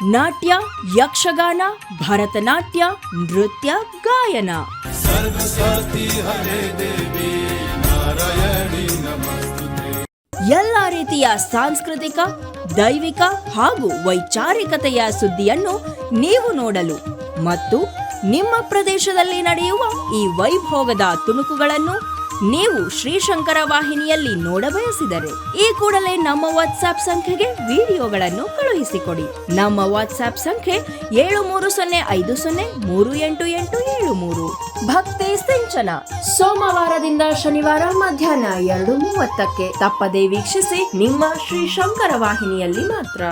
ನಾಟ್ಯ, ಯಕ್ಷಗಾನ, ಭರತನಾಟ್ಯ, ನೃತ್ಯ, ಗಾಯನ. ಎಲ್ಲ ರೀತಿಯ ಸಾಂಸ್ಕೃತಿಕ, ದೈವಿಕ ಹಾಗೂ ವೈಚಾರಿಕತೆಯ ಸುದ್ದಿಯನ್ನು ನೀವು ನೋಡಲು ಮತ್ತು ನಿಮ್ಮ ಪ್ರದೇಶದಲ್ಲಿ ನಡೆಯುವ ಈ ವೈಭೋಗದ ತುಣುಕುಗಳನ್ನು ನೀವು ಶ್ರೀಶಂಕರ ವಾಹಿನಿಯಲ್ಲಿ ನೋಡಬಯಸಿದರೆ ಈ ಕೂಡಲೇ ನಮ್ಮ ವಾಟ್ಸ್ಆಪ್ ಸಂಖ್ಯೆಗೆ ವಿಡಿಯೋಗಳನ್ನು ಕಳುಹಿಸಿಕೊಡಿ. ನಮ್ಮ ವಾಟ್ಸ್ಆಪ್ ಸಂಖ್ಯೆ ಏಳು ಮೂರು ಸೊನ್ನೆ ಐದು ಸೊನ್ನೆ ಮೂರು ಎಂಟು ಎಂಟು ಏಳು ಮೂರು. ಭಕ್ತಿ ಸಿಂಚನ. ಸೋಮವಾರದಿಂದ ಶನಿವಾರ ಮಧ್ಯಾಹ್ನ ಎರಡು ಮೂವತ್ತಕ್ಕೆ ತಪ್ಪದೇ ವೀಕ್ಷಿಸಿ ನಿಮ್ಮ ಶ್ರೀ ಶಂಕರ ವಾಹಿನಿಯಲ್ಲಿ ಮಾತ್ರ.